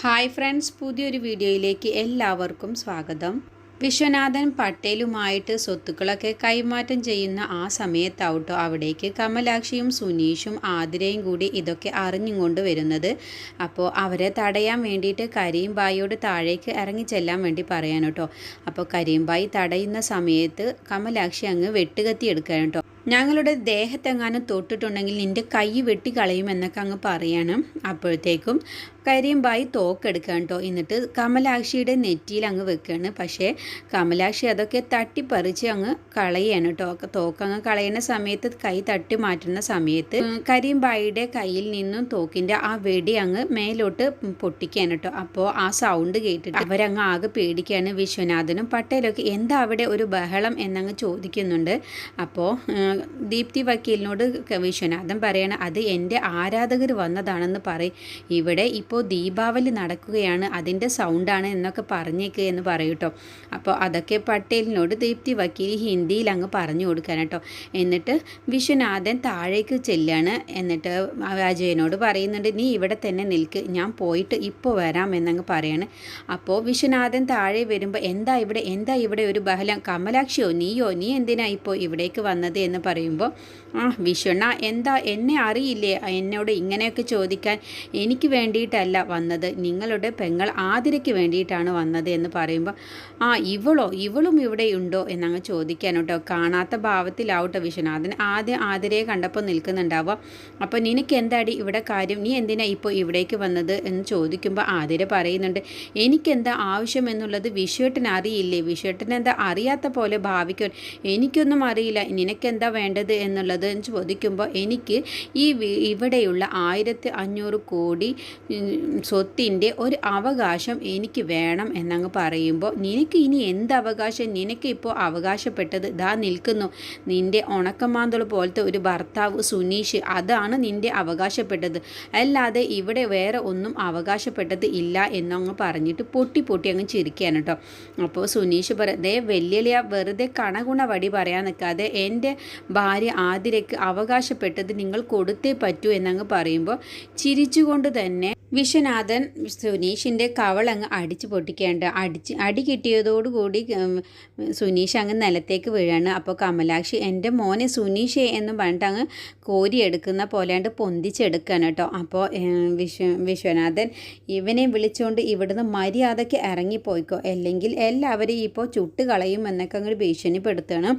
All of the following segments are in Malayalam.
ഹായ് ഫ്രണ്ട്സ് പുതിയൊരു വീഡിയോയിലേക്ക് എല്ലാവർക്കും സ്വാഗതം. വിശ്വനാഥൻ പട്ടേലുമായിട്ട് സ്വത്തുക്കളൊക്കെ കൈമാറ്റം ചെയ്യുന്ന ആ സമയത്താവട്ടോ അവിടേക്ക് കമലാക്ഷിയും സുനീഷും ആതിരയും കൂടി ഇതൊക്കെ അറിഞ്ഞുകൊണ്ട് വരുന്നത്. അപ്പോൾ അവരെ തടയാൻ വേണ്ടിയിട്ട് കരീംബായിയോട് താഴേക്ക് ഇറങ്ങി ചെല്ലാൻ വേണ്ടി പറയാൻ കേട്ടോ അപ്പോൾ കരീംബായി തടയുന്ന സമയത്ത് കമലാക്ഷി അങ്ങ് വെട്ടുകത്തി എടുക്കാൻ കേട്ടോ ഞങ്ങളുടെ ദേഹത്തെങ്ങാനും തൊട്ടിട്ടുണ്ടെങ്കിൽ നിന്റെ കൈ വെട്ടിക്കളയും എന്നൊക്കെ അങ്ങ് പറയണം. അപ്പോഴത്തേക്കും കരിയമ്പായി തോക്കെടുക്കാൻ കേട്ടോ എന്നിട്ട് കമലാക്ഷിയുടെ നെറ്റിയിൽ അങ്ങ് വെക്കുകയാണ് പക്ഷേ കമലാക്ഷി അതൊക്കെ തട്ടിപ്പറിച്ച് അങ്ങ് കളയാണ് കേട്ടോ. തോക്കങ്ങ് കളയുന്ന സമയത്ത് കൈ തട്ടി മാറ്റുന്ന സമയത്ത് കരിയമ്പായിയുടെ കയ്യിൽ നിന്നും തോക്കിന്റെ ആ വെടി അങ്ങ് മേലോട്ട് പൊട്ടിക്കുകയാണ് കേട്ടോ. അപ്പോൾ ആ സൗണ്ട് കേട്ടിട്ട് അവരങ്ങ് ആകെ പേടിക്കുകയാണ് വിശ്വനാഥനും പട്ടേലൊക്കെ. എന്താ അവിടെ ഒരു ബഹളം എന്നങ്ങ് ചോദിക്കുന്നുണ്ട്. അപ്പോൾ ദീപ്തി വക്കീലിനോട് വിശ്വനാഥൻ പറയണം അത് എന്റെ ആരാധകർ വന്നതാണെന്ന് പറയും. ഇവിടെ ദീപാവലി നടക്കുകയാണ് അതിന്റെ സൗണ്ടാണ് എന്നൊക്കെ പറഞ്ഞേക്ക് എന്ന് പറയൂട്ടോ അപ്പോൾ അതൊക്കെ പട്ടേലിനോട് ദീപ്തി വക്കീൽ ഹിന്ദിയിൽ അങ്ങ് പറഞ്ഞു കൊടുക്കാൻ കേട്ടോ. എന്നിട്ട് വിശ്വനാഥൻ താഴേക്ക് ചെല്ലാണ്. എന്നിട്ട് അജയനോട് പറയുന്നുണ്ട് നീ ഇവിടെ തന്നെ നിൽക്ക് ഞാൻ പോയിട്ട് ഇപ്പോൾ വരാം എന്നങ്ങ് പറയാണ്. അപ്പോൾ വിശ്വനാഥൻ താഴെ വരുമ്പോൾ എന്താ ഇവിടെ എന്താ ഇവിടെ ഒരു ബഹലം കമലാക്ഷിയോ നീയോ നീ എന്തിനാ ഇപ്പോൾ ഇവിടേക്ക് വന്നത്? എന്ന് പറയുമ്പോൾ ആ വിശ്വണ്ണ എന്താ എന്നെ അറിയില്ലേ? എന്നോട് ഇങ്ങനെയൊക്കെ ചോദിക്കാൻ എനിക്ക് വേണ്ടിയിട്ടല്ല. വന്നത്. നിങ്ങളുടെ പെങ്ങൾ ആതിരയ്ക്ക് വേണ്ടിയിട്ടാണ് വന്നത് എന്ന് പറയുമ്പോൾ ആ ഇവളോ? ഇവളും ഇവിടെ ഉണ്ടോ? എന്നങ്ങ് ചോദിക്കാൻ കേട്ടോ കാണാത്ത ഭാവത്തിലാവട്ടെ വിശ്വനാഥൻ. ആദ്യം ആതിരയെ കണ്ടപ്പോൾ നിൽക്കുന്നുണ്ടാവുക അപ്പോൾ നിനക്ക് എന്താടി ഇവിടെ കാര്യം? നീ എന്തിനാ ഇപ്പോൾ ഇവിടേക്ക് വന്നത്? എന്ന് ചോദിക്കുമ്പോൾ ആതിര പറയുന്നുണ്ട് എനിക്കെന്താ ആവശ്യം എന്നുള്ളത് വിഷുവേട്ടൻ അറിയില്ലേ? വിഷുവേട്ടൻ എന്താ അറിയാത്ത പോലെ ഭാവിക്കും എനിക്കൊന്നും അറിയില്ല. നിനക്കെന്താ വേണ്ടത് എന്നുള്ളത്? ചോദിക്കുമ്പോൾ എനിക്ക് ഈ ഇവിടെയുള്ള ആയിരത്തി അഞ്ഞൂറ് കോടി സ്വത്തിന്റെ ഒരു അവകാശം എനിക്ക് വേണം എന്നങ്ങ് പറയുമ്പോൾ നിനക്ക് ഇനി എന്ത് അവകാശം നിനക്ക് ഇപ്പോൾ അവകാശപ്പെട്ടത് ദാ നിൽക്കുന്നു. നിന്റെ ഉണക്കമാന്തൾ പോലത്തെ ഒരു ഭർത്താവ് സുനീഷ് അതാണ് നിന്റെ അവകാശപ്പെട്ടത്. അല്ലാതെ ഇവിടെ വേറെ ഒന്നും അവകാശപ്പെട്ടത് ഇല്ല എന്നങ്ങ് പറഞ്ഞിട്ട് പൊട്ടി പൊട്ടി അങ്ങ് ചിരിക്കുകയാണ് കേട്ടോ. അപ്പോൾ സുനീഷ് പറ ദേ വെല്ലുവിളിയ വെറുതെ കണകുണ വടി പറയാൻ നിൽക്കാതെ എന്റെ ഭാര്യ ആതിരയ്ക്ക് അവകാശപ്പെട്ടത് നിങ്ങൾ കൊടുത്തേ പറ്റൂ എന്നങ്ങ് പറയുമ്പോൾ ചിരിച്ചുകൊണ്ട് തന്നെ വിശ്വനാഥൻ സുനീഷിന്റെ കവളങ്ങ് അടിച്ച് പൊട്ടിക്കേണ്ട. അടിച്ച് അടി കിട്ടിയതോടുകൂടി സുനീഷ് അങ്ങ് നിലത്തേക്ക് വീഴാണ്. അപ്പോൾ കമലാക്ഷി എന്റെ മോനെ സുനീഷേ എന്ന് പറഞ്ഞിട്ട് അങ്ങ് കോരിയെടുക്കുന്ന പോലെയാണ്ട് പൊന്തിച്ചെടുക്കുകയാണ് കേട്ടോ. അപ്പോൾ വിശ്വ വിശ്വനാഥൻ ഇവനെ വിളിച്ചുകൊണ്ട് ഇവിടുന്ന് മര്യാദയ്ക്ക് ഇറങ്ങിപ്പോയിക്കോ. അല്ലെങ്കിൽ എല്ലാവരെയും ഇപ്പോൾ ചുട്ട് കളയും എന്നൊക്കെ അങ്ങ് ഭീഷണിപ്പെടുത്തുകയാണ്.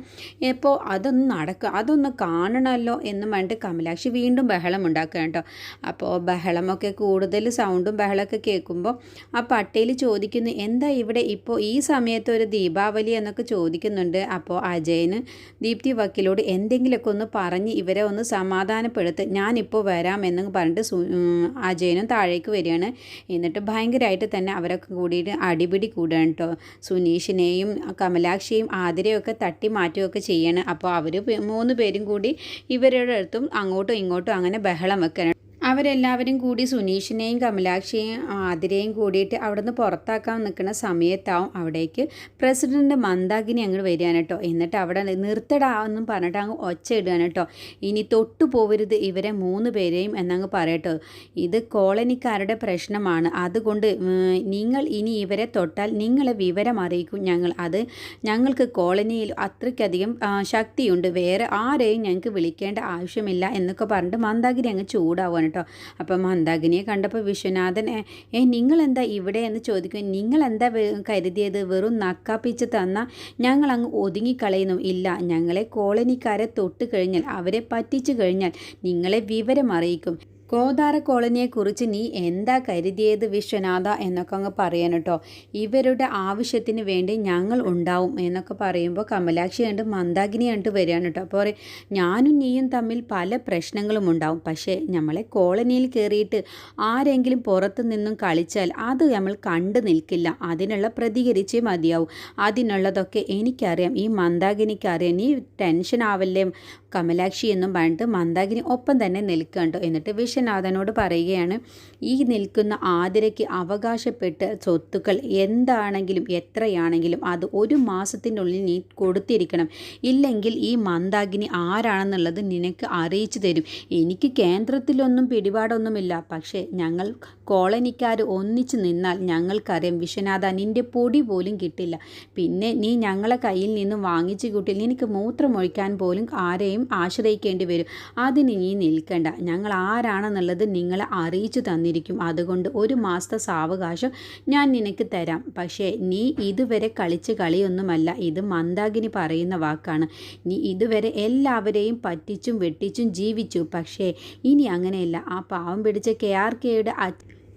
ഇപ്പോൾ അതൊന്നും നടക്കുക അതൊന്ന് കാണണമല്ലോ എന്ന് പറഞ്ഞിട്ട് കമലാക്ഷി വീണ്ടും ബഹളം ഉണ്ടാക്കുക കേട്ടോ. അപ്പോൾ ബഹളമൊക്കെ കൂടുതൽ സൗണ്ടും ബഹളമൊക്കെ കേൾക്കുമ്പോൾ ആ പട്ടേൽ ചോദിക്കുന്നു എന്താ ഇവിടെ ഇപ്പോൾ ഈ സമയത്ത് ഒരു ദീപാവലി എന്നൊക്കെ ചോദിക്കുന്നുണ്ട്. അപ്പോൾ അജയന് ദീപ്തി വക്കീലോട് എന്തെങ്കിലുമൊക്കെ ഒന്ന് പറഞ്ഞ് ഇവരെ ഒന്ന് സമാധാനപ്പെടുത്ത് ഞാനിപ്പോൾ വരാം എന്ന് പറഞ്ഞിട്ട് അജയനും താഴേക്ക് വരികയാണ്. എന്നിട്ട് ഭയങ്കരമായിട്ട് തന്നെ അവരൊക്കെ കൂടിയിട്ട് അടിപിടി കൂടുകയാണ് കേട്ടോ. സുനീഷിനെയും കമലാക്ഷിയും ആതിരയൊക്കെ തട്ടി മാറ്റുകയൊക്കെ ചെയ്യണം. അപ്പോൾ അവർ മൂന്ന് പേരും കൂടി ഇവരുടെ അടുത്തും അങ്ങോട്ടും ഇങ്ങോട്ടും അങ്ങനെ ബഹളം വെക്കണം. അവരെല്ലാവരും കൂടി സുനീഷിനെയും കമലാക്ഷിയെയും ആതിരയും കൂടിയിട്ട് അവിടുന്ന് പുറത്താക്കാൻ നിൽക്കുന്ന സമയത്താവും അവിടേക്ക് പ്രസിഡന്റ് മന്ദാഗിനി അങ്ങോട്ട് വരികയാണ് കേട്ടോ. എന്നിട്ട് അവിടെ നിർത്തടാ എന്നും പറഞ്ഞിട്ട് അങ്ങ് ഒച്ച ഇടുകയാണ് കേട്ടോ. ഇനി തൊട്ടു പോവരുത് ഇവരെ മൂന്ന് പേരെയും എന്നങ്ങ് പറയട്ടോ ഇത് കോളനിക്കാരുടെ പ്രശ്നമാണ്. അതുകൊണ്ട് നിങ്ങൾ ഇനി ഇവരെ തൊട്ടാൽ നിങ്ങളെ വിവരം അറിയിക്കും ഞങ്ങൾ. അത് ഞങ്ങൾക്ക് കോളനിയിൽ അത്രയ്ക്കധികം ശക്തിയുണ്ട്. വേറെ ആരെയും ഞങ്ങൾക്ക് വിളിക്കേണ്ട ആവശ്യമില്ല എന്നൊക്കെ പറഞ്ഞിട്ട് മന്ദാകിനി അങ്ങ് ചൂടാവുകയാണ് കേട്ടോ. അപ്പം മന്ദാകിനിയെ കണ്ടപ്പോൾ വിശ്വനാഥൻ ഏ നിങ്ങളെന്താ ഇവിടെ? എന്ന് ചോദിക്കും നിങ്ങളെന്താ കരുതിയത്? വെറും നക്കാപ്പിച്ച് തന്നാൽ ഞങ്ങൾ അങ്ങ് ഒതുങ്ങിക്കളയുന്നു. ഇല്ല ഞങ്ങളെ കോളനിക്കാരെ തൊട്ട് കഴിഞ്ഞാൽ അവരെ പറ്റിച്ചു കഴിഞ്ഞാൽ നിങ്ങളെ വിവരം അറിയിക്കും. ഗോദാര കോളനിയെക്കുറിച്ച് നീ എന്താ കരുതിയത് വിശ്വനാഥ എന്നൊക്കെ അങ്ങ് പറയാൻ കേട്ടോ. ഇവരുടെ ആവശ്യത്തിന് വേണ്ടി ഞങ്ങൾ ഉണ്ടാവും എന്നൊക്കെ പറയുമ്പോൾ കമലാക്ഷി കണ്ട് മന്ദാകിനി കണ്ട് വരികയാണ് കേട്ടോ. അപ്പോൾ പറയും ഞാനും നീയും തമ്മിൽ പല പ്രശ്നങ്ങളും ഉണ്ടാവും. പക്ഷേ നമ്മളെ കോളനിയിൽ കയറിയിട്ട് ആരെങ്കിലും പുറത്തു നിന്നും കളിച്ചാൽ അത് നമ്മൾ കണ്ടു നിൽക്കില്ല. അതിനുള്ള പ്രതികരിച്ചേ മതിയാവും. അതിനുള്ളതൊക്കെ എനിക്കറിയാം. ഈ മന്ദാകിനിക്കറിയാം. നീ ടെൻഷൻ ആവല്ലേ കമലാക്ഷി എന്നും പറഞ്ഞിട്ട് മന്ദാകിനി ഒപ്പം തന്നെ നിൽക്കണ്ടോ എന്നിട്ട് വിഷ വിശ്വനാഥനോട് പറയുകയാണ് ഈ നിൽക്കുന്ന ആതിരയ്ക്ക് അവകാശപ്പെട്ട സ്വത്തുക്കൾ എന്താണെങ്കിലും എത്രയാണെങ്കിലും അത് ഒരു മാസത്തിനുള്ളിൽ നീ കൊടുത്തിരിക്കണം. ഇല്ലെങ്കിൽ ഈ മന്ദാകിനി ആരാണെന്നുള്ളത് നിനക്ക് അറിയിച്ചു തരും. എനിക്ക് കേന്ദ്രത്തിലൊന്നും പിടിപാടൊന്നുമില്ല. പക്ഷേ ഞങ്ങൾ കോളനിക്കാർ ഒന്നിച്ചു നിന്നാൽ ഞങ്ങൾക്കറിയാം വിശ്വനാഥ നിന്റെ പൊടി പോലും കിട്ടില്ല. പിന്നെ നീ ഞങ്ങളെ കയ്യിൽ നിന്നും വാങ്ങിച്ചു കൂട്ടി നിനക്ക് മൂത്രമൊഴിക്കാൻ പോലും ആരെയും ആശ്രയിക്കേണ്ടി വരും. അതിന് നീ നിൽക്കണ്ട. ഞങ്ങൾ ആരാണെന്നുള്ളത് നിങ്ങളെ അറിയിച്ചു തന്നിരിക്കും. അതുകൊണ്ട് ഒരു മാസത്തെ സാവകാശം ഞാൻ നിനക്ക് തരാം. പക്ഷേ നീ ഇതുവരെ കളിച്ച കളിയൊന്നുമല്ല. ഇത് മന്ദാഗിനി പറയുന്ന വാക്കാണ്. നീ ഇതുവരെ എല്ലാവരെയും പറ്റിച്ചും വെട്ടിച്ചും ജീവിച്ചു. പക്ഷേ ഇനി അങ്ങനെയല്ല. ആ പാവം പിടിച്ച കെ ആർ കെയുടെ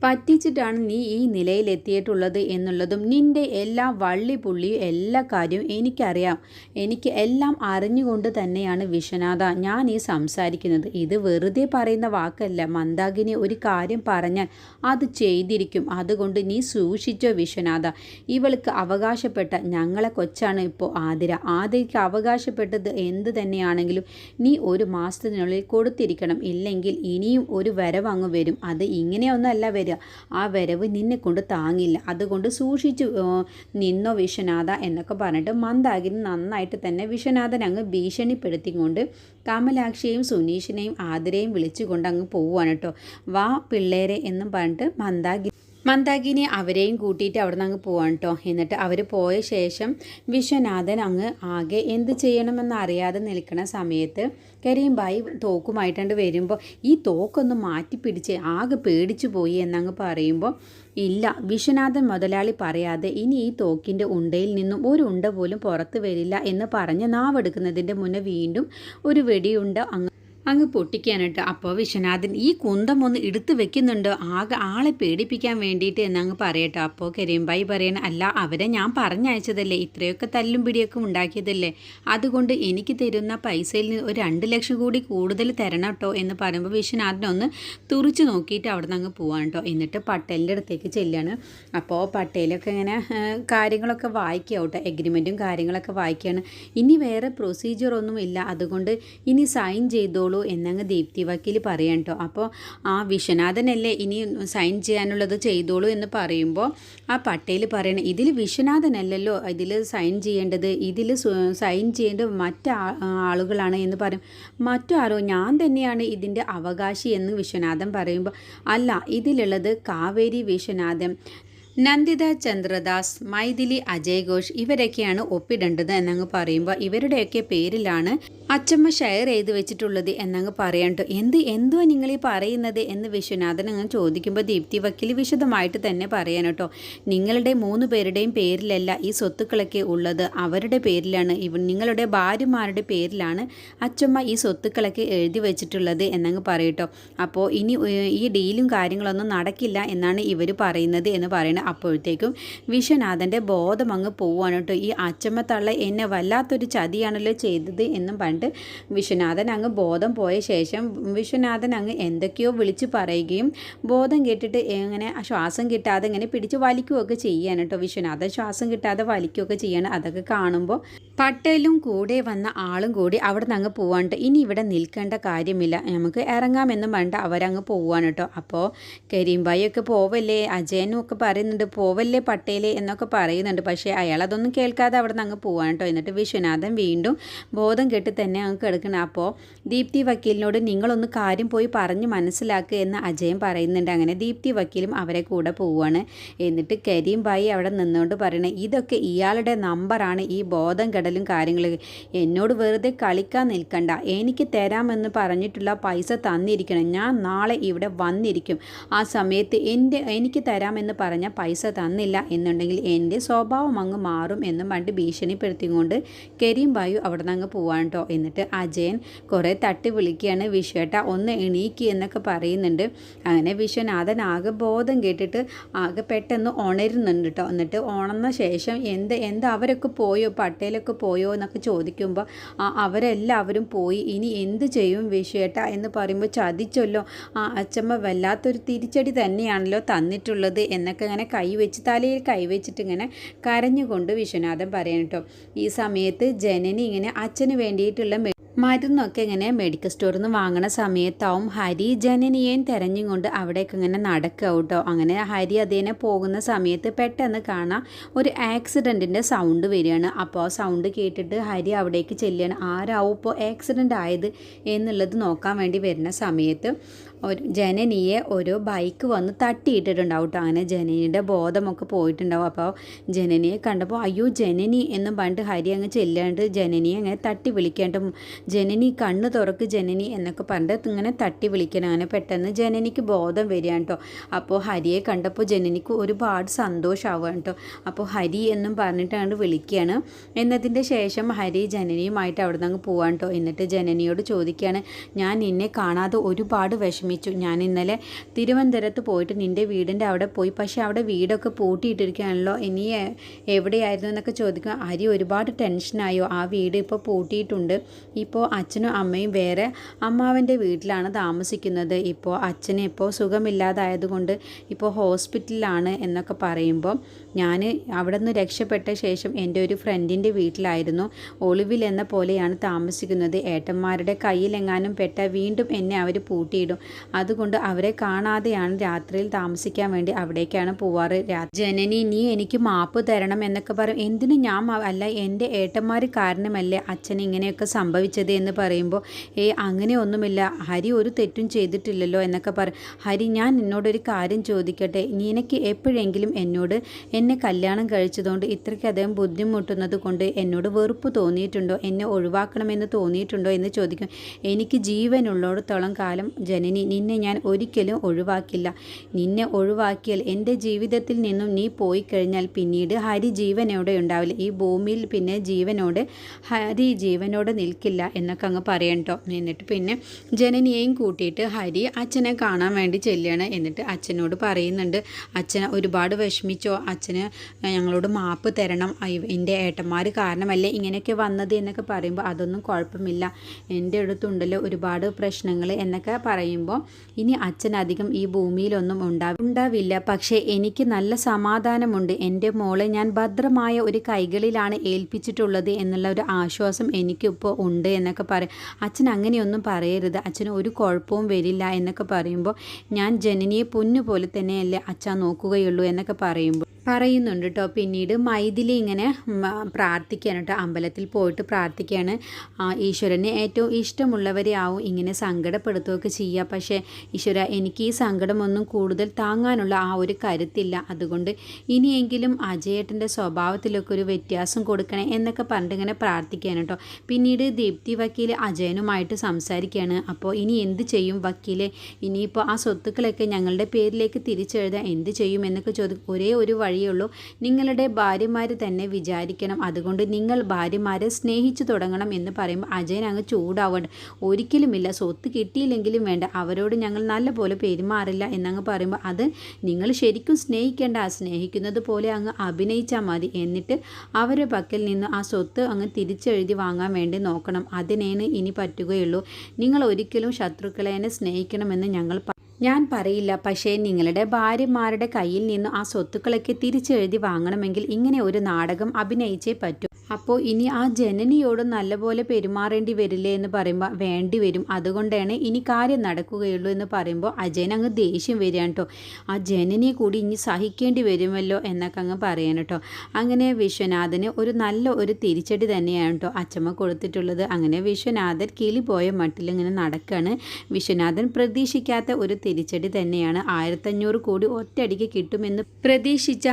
പറ്റിച്ചിട്ടാണ് നീ ഈ നിലയിലെത്തിയിട്ടുള്ളത് എന്നുള്ളതും നിന്റെ എല്ലാ വള്ളി പുള്ളിയും എല്ലാ കാര്യവും എനിക്കറിയാം. എനിക്ക് എല്ലാം അറിഞ്ഞുകൊണ്ട് തന്നെയാണ് വിശ്വനാഥ ഞാൻ ഈ സംസാരിക്കുന്നത്. ഇത് വെറുതെ പറയുന്ന വാക്കല്ല. മന്ദാകിനി ഒരു കാര്യം പറഞ്ഞാൽ അത് ചെയ്തിരിക്കും. അതുകൊണ്ട് നീ സൂക്ഷിച്ചോ വിശ്വനാഥ. ഇവൾക്ക് അവകാശപ്പെട്ട ഞങ്ങളെ കൊച്ചാണ് ഇപ്പോൾ ആതിര. ആതിരയ്ക്ക് അവകാശപ്പെട്ടത് എന്ത് തന്നെയാണെങ്കിലും നീ ഒരു മാസത്തിനുള്ളിൽ കൊടുത്തിരിക്കണം. ഇല്ലെങ്കിൽ ഇനിയും ഒരു വരവ് അങ്ങ് വരും. അത് ഇങ്ങനെയൊന്നല്ല വരിക. ആ വരവ് നിന്നെ കൊണ്ട് താങ്ങില്ല. അതുകൊണ്ട് സൂക്ഷിച്ച് നിന്നോ വിശ്വനാഥ എന്നൊക്കെ പറഞ്ഞിട്ട് മന്ദാകിനി നന്നായിട്ട് തന്നെ വിശ്വനാഥൻ അങ്ങ് ഭീഷണിപ്പെടുത്തിക്കൊണ്ട് കമലാക്ഷിയെയും സുനീഷിനെയും ആതിരയും വിളിച്ചുകൊണ്ട് അങ്ങ് പോവുകയാണ് കേട്ടോ. വാ പിള്ളേരെ എന്നും പറഞ്ഞിട്ട് മന്ദാകിനി മന്ദാകിനി അവരെയും കൂട്ടിയിട്ട് അവിടെ നിന്ന് അങ്ങ് പോവാണ് കേട്ടോ എന്നിട്ട് അവർ പോയ ശേഷം വിശ്വനാഥൻ അങ്ങ് ആകെ എന്ത് ചെയ്യണമെന്ന് അറിയാതെ നിൽക്കുന്ന സമയത്ത് കരീംബായി തോക്കുമായിട്ടുണ്ട് വരുമ്പോൾ ഈ തോക്കൊന്ന് മാറ്റി പിടിച്ച് ആകെ പേടിച്ചു പോയി എന്നങ്ങ് പറയുമ്പോൾ ഇല്ല വിശ്വനാഥൻ മുതലാളി പറയാതെ ഇനി ഈ തോക്കിന്റെ ഉണ്ടയിൽ നിന്നും ഒരു ഉണ്ട പോലും പുറത്ത് വരില്ല എന്ന് പറഞ്ഞ് നാവെടുക്കുന്നതിന്റെ മുന്നേ വീണ്ടും ഒരു വെടിയുണ്ട അങ്ങ് അങ്ങ് പൊട്ടിക്കാനിട്ട്. അപ്പോൾ വിശ്വനാഥൻ ഈ കുന്തം ഒന്ന് എടുത്തു വെക്കുന്നുണ്ടോ. ആകെ ആളെ പേടിപ്പിക്കാൻ വേണ്ടിയിട്ട് എന്നങ്ങ് പറയട്ടോ. അപ്പോൾ കരീംബായി പറയണ അല്ല അവരെ ഞാൻ പറഞ്ഞയച്ചതല്ലേ. ഇത്രയൊക്കെ തല്ലും പിടിയൊക്കെ ഉണ്ടാക്കിയതല്ലേ. അതുകൊണ്ട് എനിക്ക് തരുന്ന പൈസയിൽ നിന്ന് ഒരു രണ്ട് ലക്ഷം കൂടി കൂടുതൽ തരണം കേട്ടോ എന്ന് പറയുമ്പോൾ വിശ്വനാഥനൊന്ന് തുറിച്ച് നോക്കിയിട്ട് അവിടെ നിന്ന് അങ്ങ് പോവാണ് കേട്ടോ എന്നിട്ട് പട്ടേലിന്റെ അടുത്തേക്ക് ചെല്ലുകയാണ് അപ്പോൾ പട്ടേലൊക്കെ ഇങ്ങനെ കാര്യങ്ങളൊക്കെ വായിക്കുക കേട്ടോ എഗ്രിമെന്റും കാര്യങ്ങളൊക്കെ വായിക്കുകയാണ്. ഇനി വേറെ പ്രൊസീജിയർ ഒന്നും ഇല്ല അതുകൊണ്ട് ഇനി സൈൻ ചെയ്തോളൂ ചെയ്തോളൂ എന്നങ്ങ് ദീപ്തി വക്കീൽ പറയാം കേട്ടോ അപ്പോൾ ആ വിശ്വനാഥനല്ലേ ഇനി സൈൻ ചെയ്യാനുള്ളത് ചെയ്തോളൂ എന്ന് പറയുമ്പോൾ ആ പട്ടേൽ പറയണം ഇതിൽ വിശ്വനാഥനല്ലല്ലോ ഇതിൽ സൈൻ ചെയ്യേണ്ടത് ഇതിൽ സൈൻ ചെയ്യേണ്ടത് മറ്റു ആളുകളാണ് എന്ന് പറയും. മറ്റാരോ ഞാൻ തന്നെയാണ് ഇതിന്റെ അവകാശി എന്ന് വിശ്വനാഥൻ പറയുമ്പോൾ അല്ല ഇതിലുള്ളത് കാവേരി വിശ്വനാഥൻ. നന്ദിത ചന്ദ്രദാസ് മൈഥിലി അജയ് ഘോഷ് ഇവരൊക്കെയാണ് ഒപ്പിടേണ്ടത് എന്നങ്ങ് പറയുമ്പോൾ ഇവരുടെയൊക്കെ പേരിലാണ് അച്ചമ്മ ഷെയർ ചെയ്ത് വെച്ചിട്ടുള്ളത് എന്നങ്ങ് പറയണ്ടോ. എന്ത് എന്തോ നിങ്ങൾ ഈ പറയുന്നത് എന്ന് വിശ്വനാഥൻ അങ്ങ് ചോദിക്കുമ്പോൾ ദീപ്തി വക്കീൽ വിശദമായിട്ട് തന്നെ പറയാൻ കേട്ടോ. നിങ്ങളുടെ മൂന്ന് പേരുടെയും പേരിലല്ല ഈ സ്വത്തുക്കളൊക്കെ ഉള്ളത്. അവരുടെ പേരിലാണ് ഇവ നിങ്ങളുടെ ഭാര്യമാരുടെ പേരിലാണ് അച്ചമ്മ ഈ സ്വത്തുക്കളൊക്കെ എഴുതി വെച്ചിട്ടുള്ളത് എന്നങ്ങ് പറയട്ടോ അപ്പോൾ ഇനി ഈ ഡീലും കാര്യങ്ങളൊന്നും നടക്കില്ല എന്നാണ് ഇവർ പറയുന്നത് എന്ന് പറയുന്നത് അപ്പോഴത്തേക്കും വിശ്വനാഥന്റെ ബോധം അങ്ങ് പോവാണ് കേട്ടോ. ഈ അച്ചമ്മത്തള്ള എന്നെ വല്ലാത്തൊരു ചതിയാണല്ലോ ചെയ്തത് എന്നും പറഞ്ഞിട്ട് വിശ്വനാഥൻ അങ്ങ് ബോധം പോയ ശേഷം വിശ്വനാഥൻ അങ്ങ് എന്തൊക്കെയോ വിളിച്ച് പറയുകയും ബോധം കേട്ടിട്ട് എങ്ങനെ ശ്വാസം കിട്ടാതെ ഇങ്ങനെ പിടിച്ച് വലിക്കുകയൊക്കെ ചെയ്യാണ് കേട്ടോ. വിശ്വനാഥൻ ശ്വാസം കിട്ടാതെ വലിക്കുകയൊക്കെ ചെയ്യാണ് അതൊക്കെ കാണുമ്പോൾ പട്ടേലും കൂടെ വന്ന ആളും കൂടി അവിടെ നിന്ന് അങ്ങ് പോവാണ്ട് ഇനി ഇവിടെ നിൽക്കേണ്ട കാര്യമില്ല. നമുക്ക് ഇറങ്ങാമെന്നും പറഞ്ഞിട്ട് അവരങ്ങ് പോവാണ് കേട്ടോ. അപ്പോൾ കരീംബായി ഒക്കെ പോവല്ലേ? അജയനും ഒക്കെ പറയുന്നുണ്ട് പോവല്ലേ പട്ടേലേ എന്നൊക്കെ പറയുന്നുണ്ട്. പക്ഷേ അയാൾ അതൊന്നും കേൾക്കാതെ അവിടെ നിന്ന് അങ്ങ് പോവാണ് കേട്ടോ. എന്നിട്ട് വിശ്വനാഥൻ വീണ്ടും ബോധം കെട്ടി തന്നെ അങ്ങ് കിടക്കണം. അപ്പോൾ ദീപ്തി വക്കീലിനോട് നിങ്ങളൊന്ന് കാര്യം പോയി പറഞ്ഞ് മനസ്സിലാക്കുക എന്ന് അജയൻ പറയുന്നുണ്ട്. അങ്ങനെ ദീപ്തി വക്കീലും അവരെ കൂടെ പോവുകയാണ് എന്നിട്ട് കരീം ബായി അവിടെ നിന്നുകൊണ്ട് പറയണേ ഇതൊക്കെ ഇയാളുടെ നമ്പറാണ് ഈ ബോധം കടലും കാര്യങ്ങളും. എന്നോട് വെറുതെ കളിക്കാൻ നിൽക്കണ്ട. എനിക്ക് തരാമെന്ന് പറഞ്ഞിട്ടുള്ള പൈസ തന്നിരിക്കണം. ഞാൻ നാളെ ഇവിടെ വന്നിരിക്കും. ആ സമയത്ത് എന്റെ എനിക്ക് തരാമെന്ന് പറഞ്ഞ പൈസ തന്നില്ല എന്നുണ്ടെങ്കിൽ എന്റെ സ്വഭാവം അങ്ങ് മാറും എന്നും പണ്ട് ഭീഷണിപ്പെടുത്തിക്കൊണ്ട് കരീം ബായു അവിടെ നിന്ന് അങ്ങ് പോവാൻ കേട്ടോ എന്നിട്ട് അജയൻ കുറേ തട്ടി വിളിക്കുകയാണ് വിശ്വേട്ട ഒന്ന് എണീക്കി എന്നൊക്കെ പറയുന്നുണ്ട്. അങ്ങനെ വിശ്വനാഥൻ ആകെ ബോധം കേട്ടിട്ട് ആകെ പെട്ടെന്ന് ഉണരുന്നുണ്ട് കേട്ടോ എന്നിട്ട് ഉണർന്ന ശേഷം എന്ത് എന്ത് അവരൊക്കെ പോയോ പട്ടേലൊക്കെ പോയോ എന്നൊക്കെ ചോദിക്കുമ്പോൾ അവരെല്ലാവരും പോയി ഇനി എന്ത് ചെയ്യും വിഷയേട്ട എന്ന് പറയുമ്പോൾ ചതിച്ചല്ലോ. ആ അച്ഛമ്മ വല്ലാത്തൊരു തിരിച്ചടി തന്നെയാണല്ലോ തന്നിട്ടുള്ളത് എന്നൊക്കെ ഇങ്ങനെ കൈവച്ച് തലയിൽ കൈവച്ചിട്ട് ഇങ്ങനെ കരഞ്ഞുകൊണ്ട് വിശ്വനാഥൻ പറയണം കേട്ടോ ഈ സമയത്ത് ജനനി ഇങ്ങനെ അച്ഛന് വേണ്ടിയിട്ടുള്ള മരുന്നൊക്കെ ഇങ്ങനെ മെഡിക്കൽ സ്റ്റോറിൽ നിന്ന് വാങ്ങണ സമയത്താവും ഹരി ജനനിയേയും തെരഞ്ഞും കൊണ്ട് അവിടേക്ക് ഇങ്ങനെ നടക്കുക കേട്ടോ. അങ്ങനെ ഹരി അതേനെ പോകുന്ന സമയത്ത് പെട്ടെന്ന് കാണാം ഒരു ആക്സിഡന്റിന്റെ സൗണ്ട് വരികയാണ്. അപ്പോൾ ആ സൗണ്ട് കേട്ടിട്ട് ഹരി അവിടേക്ക് ചെല്ലുകയാണ്. ആരാവും ഇപ്പോൾ ആക്സിഡന്റ് ആയത് എന്നുള്ളത് നോക്കാൻ വേണ്ടി വരുന്ന സമയത്ത് ഒരു ജനനിയെ ഒരു ബൈക്ക് വന്ന് തട്ടിയിട്ടിട്ടുണ്ടാവും കേട്ടോ. അങ്ങനെ ജനനിയുടെ ബോധമൊക്കെ പോയിട്ടുണ്ടാവും. അപ്പോൾ ജനനിയെ കണ്ടപ്പോൾ അയ്യോ ജനനി എന്നും പണ്ട് ഹരി അങ്ങ് ചെല്ലാണ്ട് ജനനിയെ അങ്ങനെ തട്ടി വിളിക്കേണ്ട ജനനി കണ്ണ് തുറക്ക് ജനനി എന്നൊക്കെ പറഞ്ഞിട്ട് ഇങ്ങനെ തട്ടി വിളിക്കണം. പെട്ടെന്ന് ജനനിക്ക് ബോധം വരികയാണ് കേട്ടോ. അപ്പോൾ ഹരിയെ കണ്ടപ്പോൾ ജനനിക്ക് ഒരുപാട് സന്തോഷമാവുകയാണ് കേട്ടോ. അപ്പോൾ ഹരി എന്നും പറഞ്ഞിട്ടാണ് വിളിക്കുകയാണ് എന്നതിന്റെ ശേഷം ഹരി ജനനിയുമായിട്ട് അവിടെ നിന്ന് അങ്ങ് പോവാണ് കേട്ടോ. എന്നിട്ട് ജനനിയോട് ചോദിക്കുകയാണ് ഞാൻ നിന്നെ കാണാതെ ഒരുപാട് വിഷമിച്ചു. ഞാൻ ഇന്നലെ തിരുവനന്തപുരത്ത് പോയിട്ട് നിന്റെ വീടിന്റെ അവിടെ പോയി. പക്ഷേ അവിടെ വീടൊക്കെ പൂട്ടിയിട്ടിരിക്കുകയാണല്ലോ. ഇനി എവിടെയായിരുന്നു? എന്നൊക്കെ ചോദിക്കുക ഹരി ഒരുപാട് ടെൻഷനായോ ആ വീട് ഇപ്പോൾ പൂട്ടിയിട്ടുണ്ട്. ഇപ്പോൾ അച്ഛനും അമ്മയും വേറെ അമ്മാവന്റെ വീട്ടിലാണ് താമസിക്കുന്നത്. ഇപ്പോൾ അച്ഛന് ഇപ്പോൾ സുഖമില്ലാതായതുകൊണ്ട് ഇപ്പോൾ ഹോസ്പിറ്റലിലാണ് എന്നൊക്കെ പറയുമ്പോൾ ഞാൻ അവിടെ നിന്ന് രക്ഷപ്പെട്ട ശേഷം എന്റെ ഒരു ഫ്രണ്ടിന്റെ വീട്ടിലായിരുന്നു. ഒളിവിൽ എന്ന പോലെയാണ് താമസിക്കുന്നത്. ഏട്ടന്മാരുടെ കയ്യിലെങ്ങാനും പെട്ട വീണ്ടും എന്നെ അവർ പൂട്ടിയിടും. അതുകൊണ്ട് അവരെ കാണാതെയാണ് രാത്രിയിൽ താമസിക്കാൻ വേണ്ടി അവിടേക്കാണ് പോവാറ്. ജനനി നീ എനിക്ക് മാപ്പ് തരണം എന്നൊക്കെ പറയും. എന്തിനു ഞാൻ അല്ല എന്റെ ഏട്ടന്മാർ കാരണമല്ലേ അച്ഛൻ ഇങ്ങനെയൊക്കെ സംഭവിച്ചത് എന്ന് പറയുമ്പോൾ ഏ അങ്ങനെയൊന്നുമില്ല. ഹരി ഒരു തെറ്റും ചെയ്തിട്ടില്ലല്ലോ എന്നൊക്കെ പറയും. ഹരി ഞാൻ എന്നോടൊരു കാര്യം ചോദിക്കട്ടെ. നിനക്ക് എപ്പോഴെങ്കിലും എന്നോട് എന്നെ കല്യാണം കഴിച്ചതുകൊണ്ട് ഇത്രയ്ക്കധികം ബുദ്ധിമുട്ടുന്നത് കൊണ്ട് എന്നോട് വെറുപ്പ് തോന്നിയിട്ടുണ്ടോ? എന്നെ ഒഴിവാക്കണമെന്ന് തോന്നിയിട്ടുണ്ടോ എന്ന് ചോദിക്കും. എനിക്ക് ജീവനുള്ളിടത്തോളം കാലം ജനനി നിന്നെ ഞാൻ ഒരിക്കലും ഒഴിവാക്കില്ല. നിന്നെ ഒഴിവാക്കിയാൽ എന്റെ ജീവിതത്തിൽ നിന്നും നീ പോയി കഴിഞ്ഞാൽ പിന്നീട് ഹരി ജീവനോടെ ഉണ്ടാവില്ല. ഈ ഭൂമിയിൽ പിന്നെ ജീവനോട് ഹരി ജീവനോടെ നിൽക്കില്ല എന്നൊക്കെ അങ്ങ് പറയണ്ടോ എന്നിട്ട് പിന്നെ ജനനിയെയും കൂട്ടിയിട്ട് ഹരി അച്ഛനെ കാണാൻ വേണ്ടി ചെല്ലുകയാണ് എന്നിട്ട് അച്ഛനോട് പറയുന്നുണ്ട് അച്ഛനെ ഒരുപാട് വിഷമിച്ചോ? അച്ഛന് ഞങ്ങളോട് മാപ്പ് തരണം. എന്റെ ഏട്ടന്മാർ കാരണമല്ലേ ഇങ്ങനെയൊക്കെ വന്നത് എന്നൊക്കെ പറയുമ്പോൾ അതൊന്നും കുഴപ്പമില്ല. എന്റെ അടുത്തുണ്ടല്ലോ ഒരുപാട് പ്രശ്നങ്ങൾ എന്നൊക്കെ പറയുമ്പോൾ ഇനി അച്ഛൻ അധികം ഈ ഭൂമിയിലൊന്നും ഉണ്ടാവും ഉണ്ടാവില്ല. പക്ഷേ എനിക്ക് നല്ല സമാധാനമുണ്ട്. എന്റെ മോളെ ഞാൻ ഭദ്രമായ ഒരു കൈകളിലാണ് ഏൽപ്പിച്ചിട്ടുള്ളത് എന്നുള്ള ഒരു ആശ്വാസം എനിക്കിപ്പോൾ ഉണ്ട് എന്നൊക്കെ പറയും അച്ഛൻ അങ്ങനെയൊന്നും പറയരുത്. അച്ഛന് ഒരു കുഴപ്പവും വരില്ല എന്നൊക്കെ പറയുമ്പോൾ ഞാൻ ജനനിയെ പൊന്നു പോലെ തന്നെയല്ലേ അച്ഛൻ നോക്കുകയുള്ളൂ എന്നൊക്കെ പറയുമ്പോൾ പറയുന്നുണ്ട് കേട്ടോ പിന്നീട് മൈഥിലി ഇങ്ങനെ പ്രാർത്ഥിക്കുകയാണ് കേട്ടോ അമ്പലത്തിൽ പോയിട്ട് പ്രാർത്ഥിക്കുകയാണ് ഈശ്വരനെ ഏറ്റവും ഇഷ്ടമുള്ളവരെ ആവും ഇങ്ങനെ സങ്കടപ്പെടുത്തുകയൊക്കെ ചെയ്യുക. പക്ഷേ ഈശ്വര എനിക്ക് ഈ സങ്കടമൊന്നും കൂടുതൽ താങ്ങാനുള്ള ആ ഒരു കരുത്തില്ല. അതുകൊണ്ട് ഇനിയെങ്കിലും അജയേട്ടന്റെ സ്വഭാവത്തിലൊക്കെ ഒരു വ്യത്യാസം കൊടുക്കണേ എന്നൊക്കെ പറഞ്ഞിട്ട് ഇങ്ങനെ പ്രാർത്ഥിക്കുകയാണ് കേട്ടോ പിന്നീട് ദീപ്തി വക്കീൽ അജയനുമായിട്ട് സംസാരിക്കുകയാണ് അപ്പോൾ ഇനി എന്ത് ചെയ്യും വക്കീലെ? ഇനിയിപ്പോൾ ആ സ്വത്തുക്കളൊക്കെ ഞങ്ങളുടെ പേരിലേക്ക് തിരിച്ചെഴുതാൻ എന്ത് ചെയ്യും എന്നൊക്കെ ചോദിക്കും ഒരേ ഒരു വഴിയുള്ളൂ നിങ്ങളുടെ ഭാര്യമാർ തന്നെ വിചാരിക്കണം. അതുകൊണ്ട് നിങ്ങൾ ഭാര്യമാരെ സ്നേഹിച്ചു തുടങ്ങണം എന്ന് പറയുമ്പോൾ അജയൻ അങ്ങ് ചൂടാവണ്ട ഒരിക്കലുമില്ല. സ്വത്ത് കിട്ടിയില്ലെങ്കിലും വേണ്ട. അവരോട് ഞങ്ങൾ നല്ലപോലെ പെരുമാറില്ല എന്നങ്ങ് പറയുമ്പോൾ അത് നിങ്ങൾ ശരിക്കും സ്നേഹിക്കേണ്ട. സ്നേഹിക്കുന്നത് പോലെ അങ്ങ് അഭിനയിച്ചാൽ മതി. എന്നിട്ട് അവരുടെ പക്കൽ നിന്ന് ആ സ്വത്ത് അങ്ങ് തിരിച്ചെഴുതി വാങ്ങാൻ വേണ്ടി നോക്കണം. അതിനേന് ഇനി പറ്റുകയുള്ളൂ. നിങ്ങൾ ഒരിക്കലും ശത്രുക്കളെ സ്നേഹിക്കണമെന്ന് ഞങ്ങൾ ഞാൻ പറയില്ല പക്ഷേ നിങ്ങളുടെ ഭാര്യമാരുടെ കയ്യിൽ നിന്ന് ആ സ്വത്തുക്കളൊക്കെ തിരിച്ചെഴുതി വാങ്ങണമെങ്കിൽ ഇങ്ങനെ ഒരു നാടകം അഭിനയിച്ചേ പറ്റൂ. അപ്പോൾ ഇനി ആ ജനനിയോട് നല്ലപോലെ പെരുമാറേണ്ടി വരില്ലേ എന്ന് പറയുമ്പോൾ വേണ്ടി വരും. അതുകൊണ്ടാണ് ഇനി കാര്യം നടക്കുകയുള്ളൂ എന്ന് പറയുമ്പോൾ അജയൻ അങ്ങ് ദേഷ്യം വരികയാണ് കേട്ടോ ആ ജനനിയെ കൂടി ഇനി സഹിക്കേണ്ടി വരുമല്ലോ എന്നൊക്കെ അങ്ങ് പറയാൻ കേട്ടോ അങ്ങനെ വിശ്വനാഥന് ഒരു നല്ല ഒരു തിരിച്ചടി തന്നെയാണ് കേട്ടോ അച്ചമ്മ കൊടുത്തിട്ടുള്ളത്. അങ്ങനെ വിശ്വനാഥൻ കിളി പോയ മട്ടിൽ ഇങ്ങനെ നടക്കുകയാണ് വിശ്വനാഥൻ പ്രതീക്ഷിക്കാത്ത ഒരു തിരിച്ചടി തന്നെയാണ്. ആയിരത്തഞ്ഞൂറ് കോടി ഒറ്റയടിക്ക് കിട്ടുമെന്ന് പ്രതീക്ഷിച്ച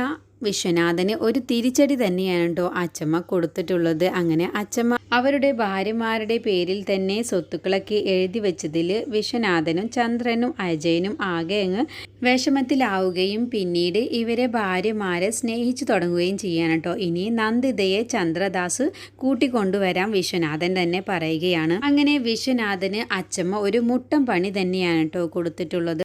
വിശ്വനാഥന് ഒരു തിരിച്ചടി തന്നെയാണ് കേട്ടോ അച്ചമ്മ കൊടുത്തിട്ടുള്ളത്. അങ്ങനെ അച്ചമ്മ അവരുടെ ഭാര്യമാരുടെ പേരിൽ തന്നെ സ്വത്തുക്കളൊക്കെ എഴുതി വെച്ചതിൽ വിശ്വനാഥനും ചന്ദ്രനും അജയനും ആകെ അങ്ങ് വിഷമത്തിലാവുകയും പിന്നീട് ഇവരെ ഭാര്യമാരെ സ്നേഹിച്ചു തുടങ്ങുകയും ചെയ്യാൻ കേട്ടോ ഇനി നന്ദിതയെ ചന്ദ്രദാസ് കൂട്ടിക്കൊണ്ടുവരാൻ വിശ്വനാഥൻ തന്നെ പറയുകയാണ്. അങ്ങനെ വിശ്വനാഥന് അച്ചമ്മ ഒരു മുട്ടം പണി തന്നെയാണ് കേട്ടോ കൊടുത്തിട്ടുള്ളത്.